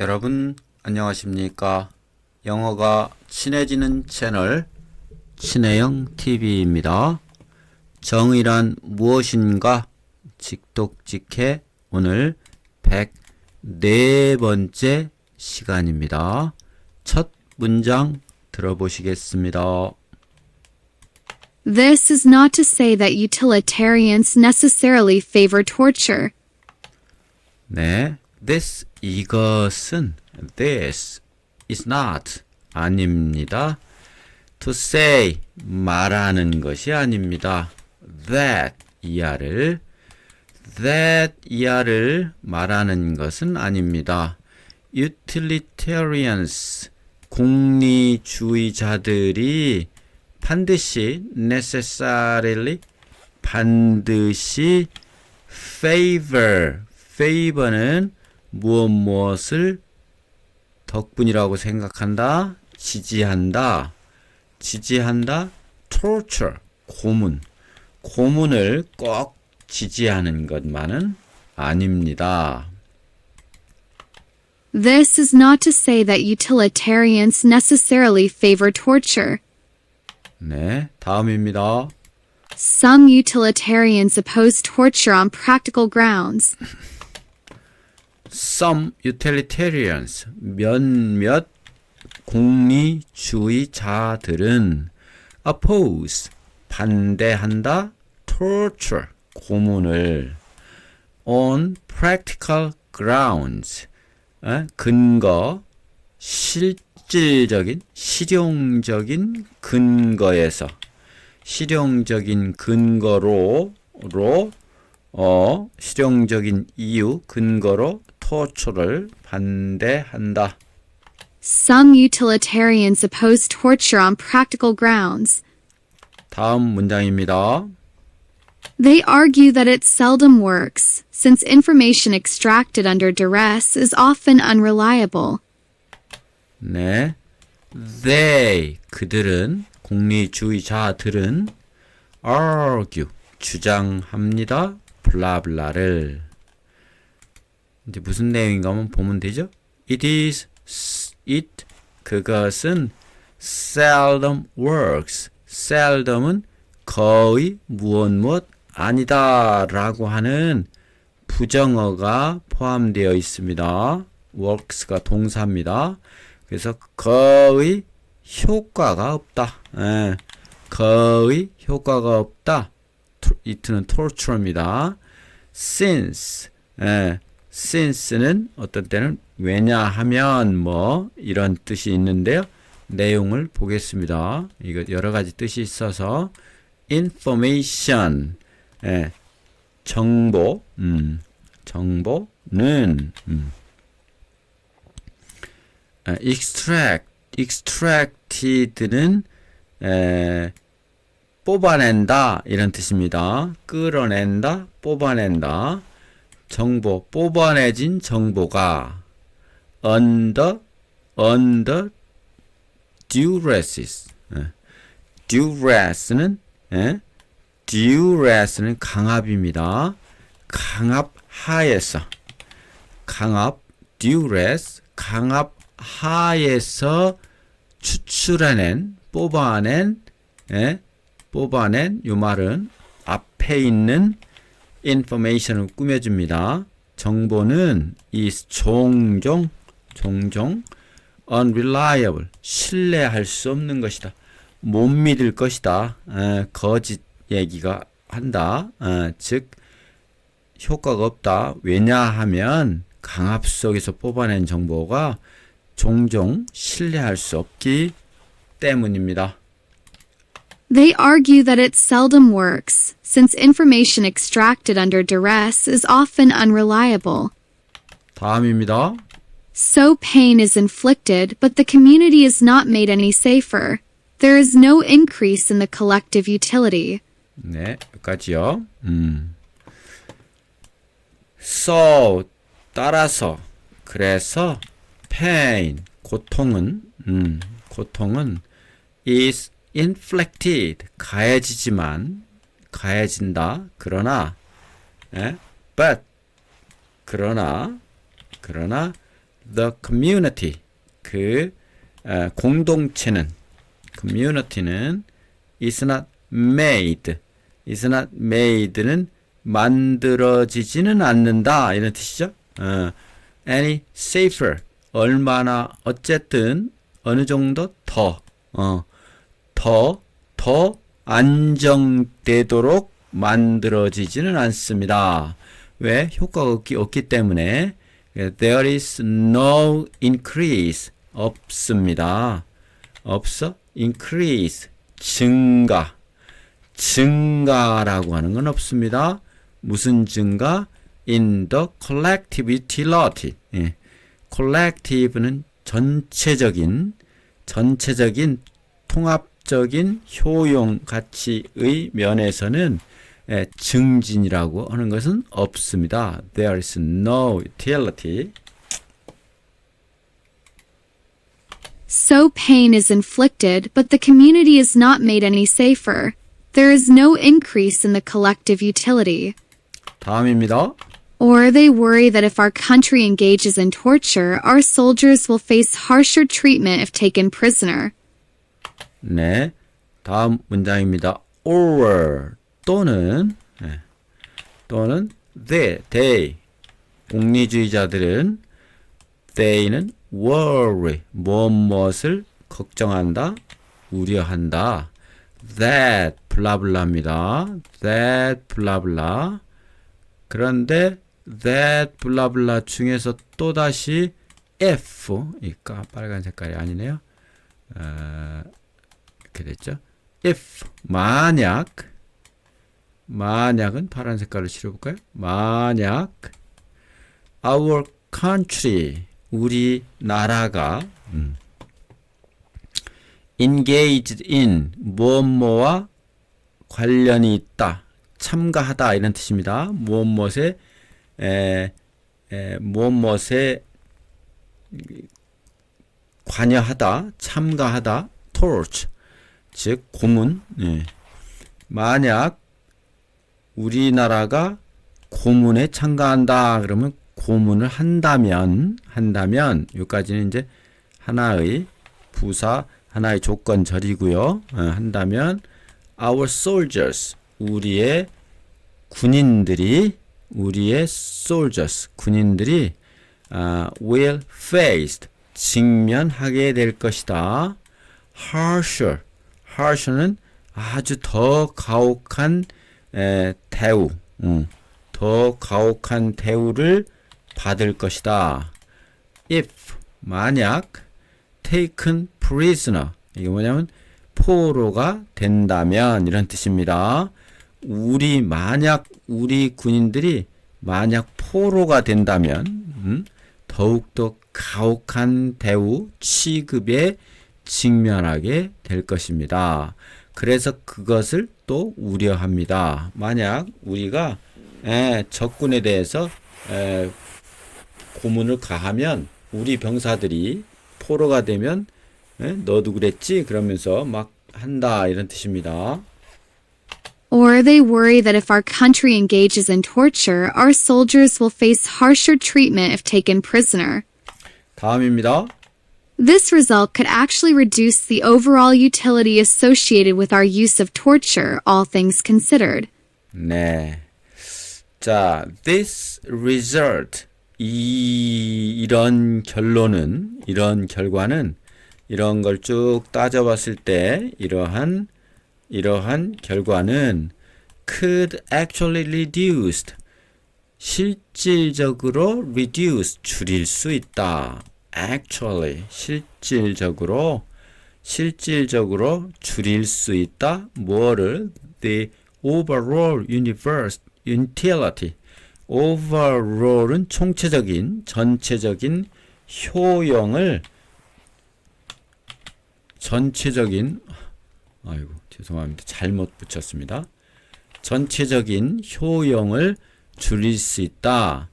여러분 안녕하십니까? 영어가 친해지는 채널 친해영 TV입니다. 정의란 무엇인가? 직독직해 오늘 104번째 시간입니다. 첫 문장 들어보시겠습니다. This is not to say that utilitarians necessarily favor torture. 네, this 이것은 this is not 아닙니다. to say 말하는 것이 아닙니다. that 이하를 that 이하를 말하는 것은 아닙니다. utilitarians 공리주의자들이 반드시 necessarily 반드시 favor favor는 무엇 무엇을 덕분이라고 생각한다 지지한다 지지한다 torture 고문 고문을 꼭 지지하는 것만은 아닙니다. This is not to say that utilitarians necessarily favor torture. 네, 다음입니다. Some utilitarians oppose torture on practical grounds. Some utilitarians 몇몇 공리주의자들은 oppose 반대한다 torture 고문을 on practical grounds 어? 근거 실질적인 실용적인 근거에서 실용적인 근거로 로 어, 실용적인 이유 근거로 토초를 반대한다. Some utilitarians oppose torture on practical grounds. 다음 문장입니다. They argue that it seldom works, since information extracted under duress is often unreliable. 네. They 그들은 공리주의자들은 argue 주장합니다. 블라블라를 이제 무슨 내용인가 한번 보면 되죠? It is it 그것은 seldom works. seldom은 거의 무엇 무엇 아니다라고 하는 부정어가 포함되어 있습니다. works가 동사입니다. 그래서 거의 효과가 없다. 예, 거의 효과가 없다. 토- 이트는 torture입니다. since 예, since는 어떤 때는 왜냐하면 뭐 이런 뜻이 있는데요. 내용을 보겠습니다. 이거 여러 가지 뜻이 있어서 information 예, 정보 음, 정보는 음, 아, extract extracted는 에, 뽑아낸다 이런 뜻입니다. 끌어낸다, 뽑아낸다. 정보 뽑아내진 정보가 under under duress 예. duress는 예? duress는 강압입니다. 강압 하에서 강압 duress 강압 하에서 추출해낸 뽑아낸 예? 뽑아낸 요 말은 앞에 있는 information을 꾸며줍니다. 정보는 is 종종 종종 unreliable 신뢰할 수 없는 것이다. 못 믿을 것이다. 에, 거짓 얘기가 한다. 에, 즉 효과가 없다. 왜냐하면 강압 속에서 뽑아낸 정보가 종종 신뢰할 수 없기 때문입니다. They argue that it seldom works, since information extracted under duress is often unreliable. 다음입니다. So pain is inflicted, but the community is not made any safer. There is no increase in the collective utility. 네, 여기까지요. 음. So, 따라서, 그래서, pain, 고통은, 음, 고통은 is inflicted, 가해지지만, 가해진다. 그러나, 예? but, 그러나, 그러나, the community 그 어, 공동체는 community는 is not made is not made는 만들어지지는 않는다 이런 뜻이죠. 어, any safer 얼마나 어쨌든 어느 정도 더 어, 더, 더 안정되도록 만들어지지는 않습니다. 왜? 효과가 없기, 없기 때문에 there is no increase 없습니다. 없어? increase 증가 증가라고 하는 건 없습니다. 무슨 증가? in the collective utility. 예. collective는 전체적인 전체적인 통합 적인 효용 가치의 면에서는 예, 증진이라고 하는 것은 없습니다. There is no utility. So pain is inflicted, but the community is not made any safer. There is no increase in the collective utility. 다음입니다. Or they worry that if our country engages in torture, our soldiers will face harsher treatment if taken prisoner. 네. 다음 문장입니다. or 또는 예, 또는 they, they 공리주의자들은 they는 worry 무엇 무엇을 걱정한다, 우려한다. that 블라블라입니다. that 블라블라. 그런데 that 블라블라 중에서 또 다시 if 이까 빨간 색깔이 아니네요. 어, 이렇게 됐죠. if 만약 만약은 파란 색깔을 칠해볼까요? 만약 our country 우리 나라가 음, engaged in 무엇뭐와 관련이 있다 참가하다 이런 뜻입니다. 무엇무엇에 에, 에, 무엇무엇에 관여하다 참가하다 torch 즉 고문 예. 만약 우리나라가 고문에 참가한다 그러면 고문을 한다면 한다면 여기까지는 이제 하나의 부사 하나의 조건절이고요 어, 한다면 our soldiers 우리의 군인들이 우리의 soldiers 군인들이 아, will face 직면하게 될 것이다. harsher harsher는 아주 더 가혹한 에, 대우, 음, 더 가혹한 대우를 받을 것이다. if 만약 taken prisoner 이게 뭐냐면 포로가 된다면 이런 뜻입니다. 우리 만약 우리 군인들이 만약 포로가 된다면 음, 더욱더 가혹한 대우 취급에 직면하게 될 것입니다. 그래서 그것을 또 우려합니다. 만약 우리가 에, 적군에 대해서 에, 고문을 가하면 우리 병사들이 포로가 되면 에, 너도 그랬지 그러면서 막 한다 이런 뜻입니다. Or they worry that if our country engages in torture, our soldiers will face harsher treatment if taken prisoner. 다음입니다. This result could actually reduce the overall utility associated with our use of torture, all things considered. 네. 자, this result 이 이런 결론은 이런 결과는 이런 걸 쭉 따져봤을 때 이러한 이러한 결과는 could actually reduced 실질적으로 reduce 줄일 수 있다. Actually 실질적으로 실질적으로 줄일 수 있다. 뭐를? The overall universe utility. overall은 총체적인 전체적인 효용을 전체적인 아이고 죄송합니다. 잘못 붙였습니다. 전체적인 효용을 줄일 수 있다.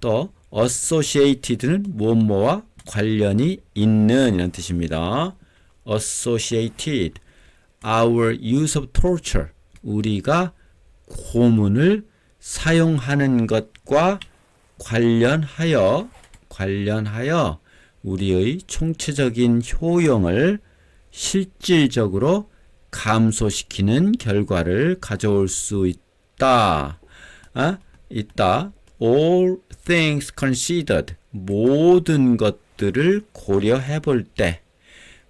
또 associated는 무엇뭐와 관련이 있는 이런 뜻입니다 associated our use of torture 우리가 고문을 사용하는 것과 관련하여 관련하여 우리의 총체적인 효용을 실질적으로 감소시키는 결과를 가져올 수 있다. 아, 있다. All things considered. 모든 것 들을 고려해 볼 때,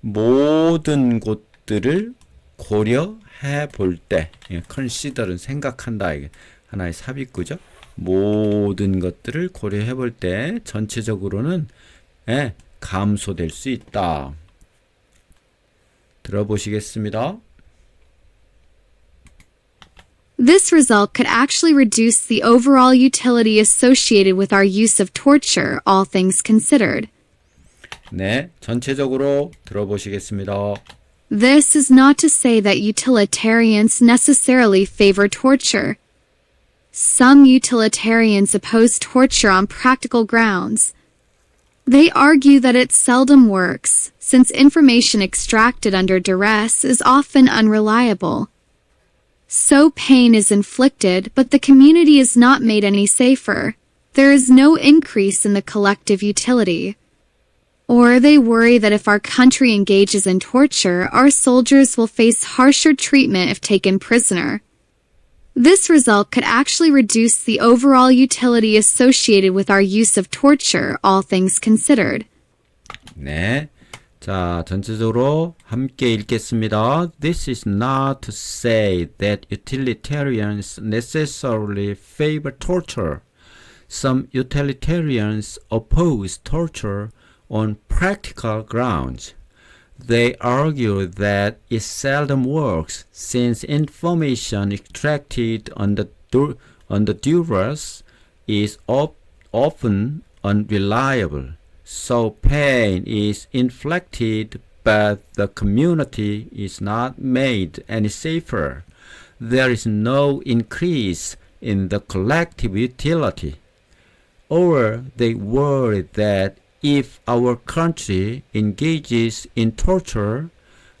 모든 것들을 고려해 볼 때, 예, consider는 생각한다. 이게 하나의 삽입구죠. 모든 것들을 고려해 볼 때 전체적으로는 예, 감소될 수 있다. 들어보시겠습니다. This result could actually reduce the overall utility associated with our use of torture, all things considered. 네, 전체적으로 들어보시겠습니다. This is not to say that utilitarians necessarily favor torture. Some utilitarians oppose torture on practical grounds. They argue that it seldom works, since information extracted under duress is often unreliable. So pain is inflicted, but the community is not made any safer. There is no increase in the collective utility. Or they worry that if our country engages in torture, our soldiers will face harsher treatment if taken prisoner. This result could actually reduce the overall utility associated with our use of torture, all things considered. 네. 자, 전체적으로 함께 읽겠습니다. This is not to say that utilitarians necessarily favor torture. Some utilitarians oppose torture on practical grounds. They argue that it seldom works since information extracted under, du- under duress is op- often unreliable. So pain is inflicted, but the community is not made any safer. There is no increase in the collective utility. Or they worry that if our country engages in torture,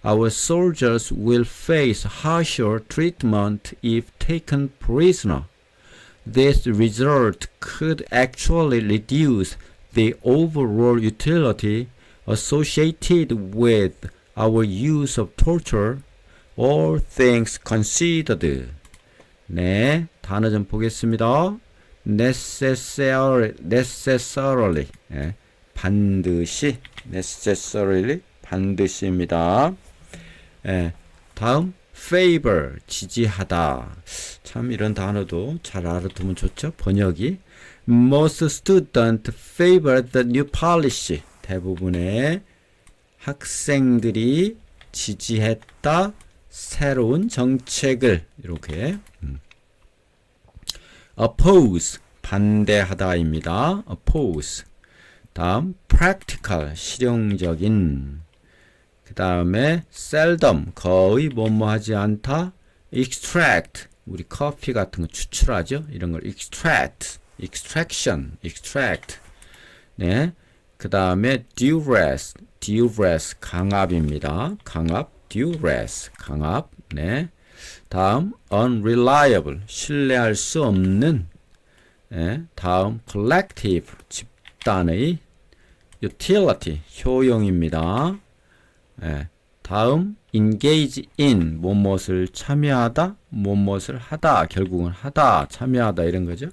our soldiers will face harsher treatment if taken prisoner. This result could actually reduce the overall utility associated with our use of torture, all things considered. 네, 단어 좀 보겠습니다. necessarily, necessarily, 예, 반드시, necessarily, 반드시입니다. 예, 다음, favor, 지지하다. 참 이런 단어도 잘 알아두면 좋죠. 번역이. Most students favor the new policy. 대부분의 학생들이 지지했다. 새로운 정책을 이렇게 음. oppose 반대하다입니다. oppose. 다음 practical 실용적인. 그 다음에 seldom 거의 뭐뭐 하지 않다. extract 우리 커피 같은 거 추출하죠. 이런 걸 extract, extraction, extract. 네. 그 다음에 duress, duress 강압입니다. 강압, duress 강압. 네. 다음 unreliable 신뢰할 수 없는. 네. 다음 collective 집단의 utility 효용입니다. 네. 다음 engage in 무엇을 참여하다, 무엇을 하다, 결국은 하다, 참여하다 이런 거죠.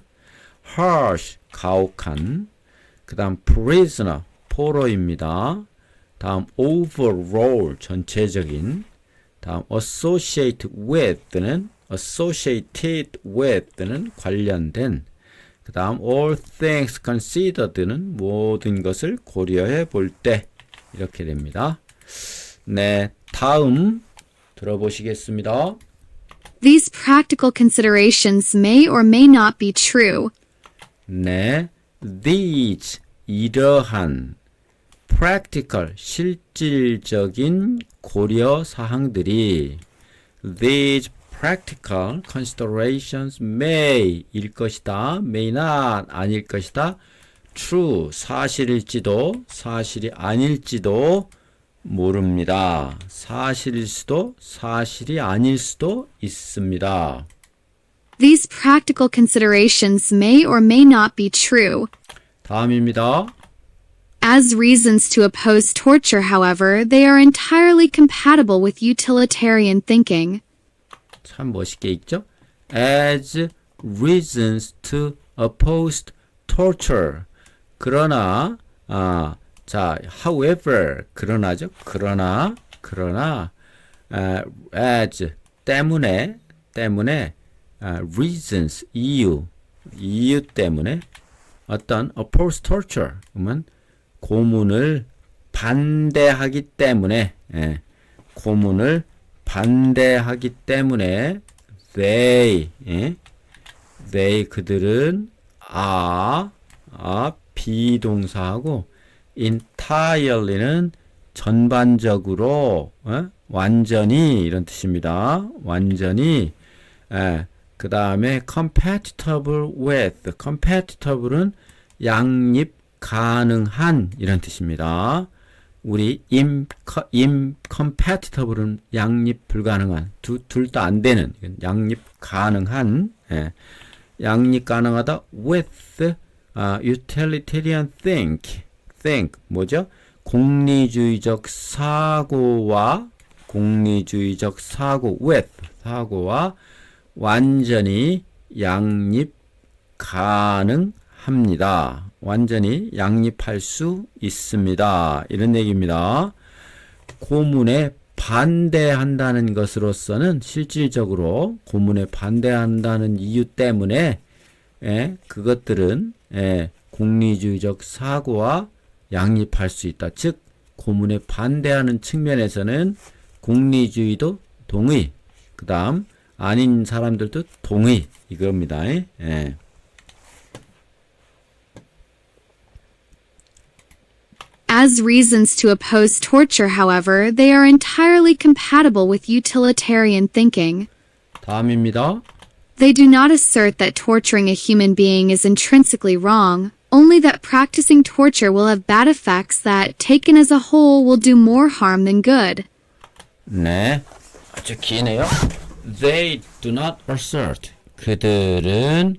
harsh 가혹한. 그다음 prisoner 포로입니다. 다음 overall 전체적인. 다음 associate with는 associated with는 관련된. 그 다음 all things considered는 모든 것을 고려해 볼 때 이렇게 됩니다. 네, 다음 들어보시겠습니다. These practical considerations may or may not be true. 네, these 이러한 practical 실질적인 고려 사항들이 these practical considerations may 일 것이다, may not 아닐 것이다, true 사실일지도 사실이 아닐지도 모릅니다. 사실일 수도 사실이 아닐 수도 있습니다. These practical considerations may or may not be true. 다음입니다. As reasons to oppose torture, however, they are entirely compatible with utilitarian thinking. 참 멋있게 읽죠? As reasons to oppose torture. 그러나, 아, 자, however, 그러나죠? 그러나, 그러나, 아, as, 때문에, 때문에, 아, reasons, 이유, 이유 때문에 어떤 oppose torture, 그러면 고문을 반대하기 때문에, 예, 고문을 반대하기 때문에 they 예? they 그들은 are are 비동사하고 entirely는 전반적으로 어? 완전히 이런 뜻입니다. 완전히 그 다음에 compatible with compatible은 양립 가능한 이런 뜻입니다. 우리 im, incompatible은 양립 불가능한 둘 다 안 되는 양립 가능한 예. 양립 가능하다 with 아, utilitarian think think 뭐죠? 공리주의적 사고와 공리주의적 사고 with 사고와 완전히 양립 가능합니다. 완전히 양립할 수 있습니다. 이런 얘기입니다. 고문에 반대한다는 것으로서는 실질적으로 고문에 반대한다는 이유 때문에 예, 그것들은 예, 공리주의적 사고와 양립할 수 있다. 즉 고문에 반대하는 측면에서는 공리주의도 동의, 그 다음 아닌 사람들도 동의 이겁니다. 예. As reasons to oppose torture, however, they are entirely compatible with utilitarian thinking. 다음입니다. They do not assert that torturing a human being is intrinsically wrong, only that practicing torture will have bad effects that, taken as a whole, will do more harm than good. 네, 아주 기네요. They do not assert. 그들은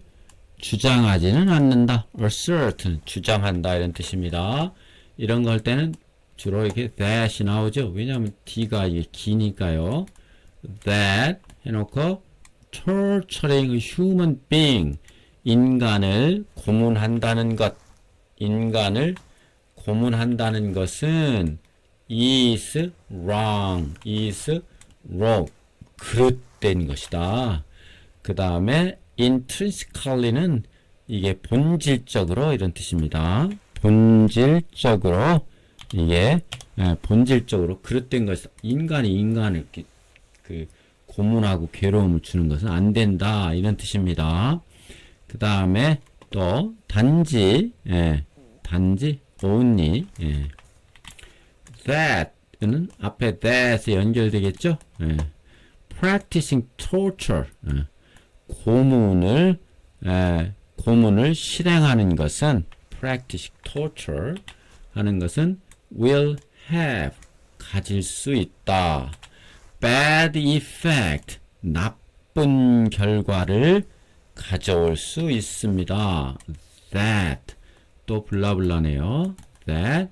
주장하지는 않는다. assert는 주장한다 이런 뜻입니다. 이런 거 할 때는 주로 이렇게 that이 나오죠. 왜냐하면 D가 이게 기니까요. That 해놓고 torturing human being 인간을 고문한다는 것 인간을 고문한다는 것은 is wrong, is wrong, 그릇된 것이다. 그 다음에 intrinsically는 이게 본질적으로 이런 뜻입니다. 본질적으로 이게 예, 본질적으로 그릇된 것이다. 인간이 인간을 그 고문하고 괴로움을 주는 것은 안 된다 이런 뜻입니다. 그 다음에 또 단지 예, 단지 only 예. that는 앞에 that에 연결되겠죠. 예. practicing torture 예. 고문을 예, 고문을 실행하는 것은 practicing torture 하는 것은 will have 가질 수 있다. bad effect 나쁜 결과를 가져올 수 있습니다. that 또 블라블라네요. that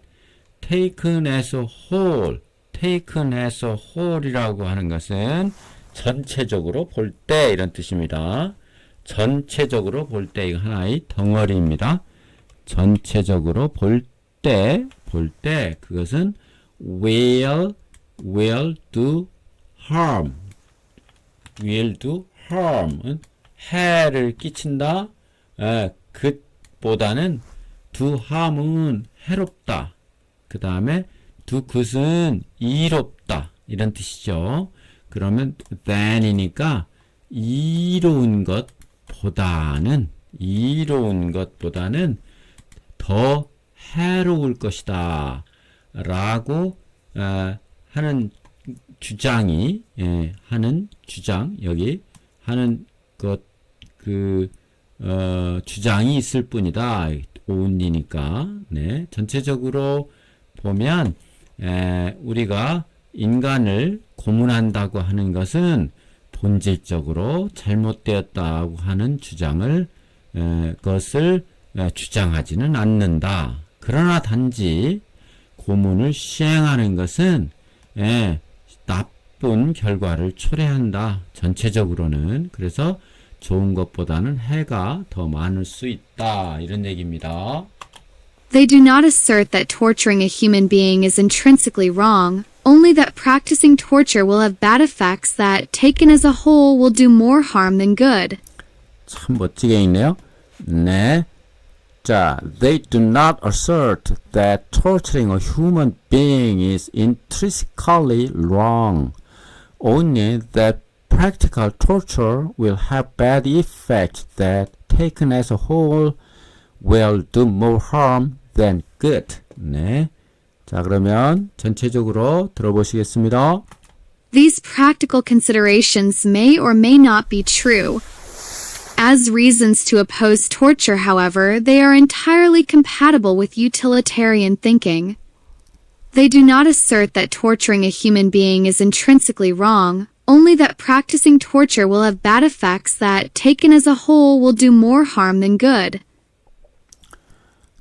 taken as a whole taken as a whole이라고 하는 것은 전체적으로 볼 때 이런 뜻입니다. 전체적으로 볼 때 이거 하나의 덩어리입니다. 전체적으로 볼 때, 볼 때, 그것은 will, will do harm. will do harm. 해를 끼친다. 에, 그보다는 do harm은 해롭다. 그 다음에 do good은 이롭다. 이런 뜻이죠. 그러면 than이니까 이로운 것보다는 이로운 것보다는 더 해로울 것이다. 라고 어, 하는 주장이 예, 하는 주장 여기 하는 것그 어, 주장이 있을 뿐이다. 오운이니까 네 전체적으로 보면 에, 우리가 인간을 고문한다고 하는 것은 본질적으로 잘못되었다고 하는 주장을 에, 것을 에, 주장하지는 않는다. 그 그러나 단지 고문을 시행하는 것은 예, 나쁜 결과를 초래한다. 전체적으로는 그래서 좋은 것보다는 해가 더 많을 수 있다. 이런 얘기입니다. They do not assert that torturing a human being is intrinsically wrong, only that practicing torture will have bad effects that, taken as a whole, will do more harm than good. 참 멋지게 있네요. 네. 자, they do not assert that torturing a human being is intrinsically wrong. Only that practical torture will have bad effects that, taken as a whole, will do more harm than good. 네. 자, 그러면 전체적으로 들어보시겠습니다. These practical considerations may or may not be true. As reasons to oppose torture, however, they are entirely compatible with utilitarian thinking. They do not assert that torturing a human being is intrinsically wrong, only that practicing torture will have bad effects that, taken as a whole, will do more harm than good.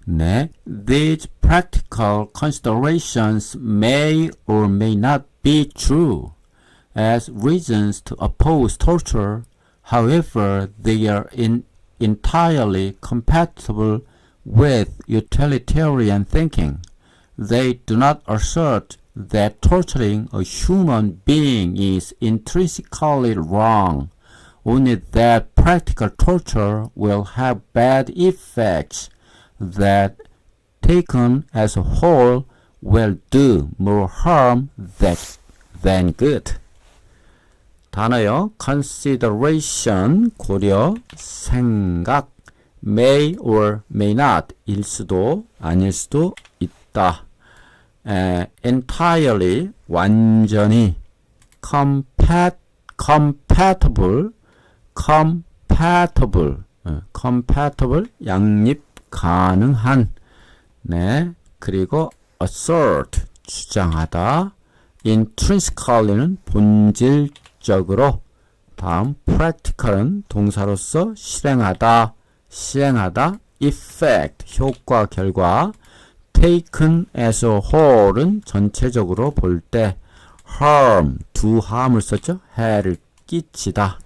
네. These practical considerations may or may not be true as reasons to oppose torture. However, they are in, entirely compatible with utilitarian thinking. They do not assert that torturing a human being is intrinsically wrong, only that practical torture will have bad effects that, taken as a whole, will do more harm than good. 단어요. consideration, 고려, 생각, may or may not, 일 수도, 아닐 수도 있다. 에, entirely, 완전히, compat, compatible, compatible, 어, compatible, 양립 가능한, 네, 그리고 assert, 주장하다, intrinsically는 본질 적으로, 다음 practical은 동사로서 실행하다, 시행하다, effect, 효과, 결과, taken as a whole은 전체적으로 볼 때, harm, 두 harm을 썼죠? 해를 끼치다.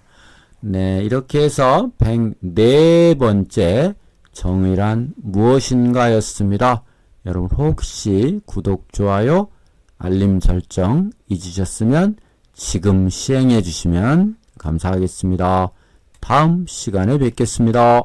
네, 이렇게 해서 104번째 정의란 무엇인가 였습니다. 여러분 혹시 구독, 좋아요, 알림 설정 잊으셨으면 지금 시행해 주시면 감사하겠습니다. 다음 시간에 뵙겠습니다.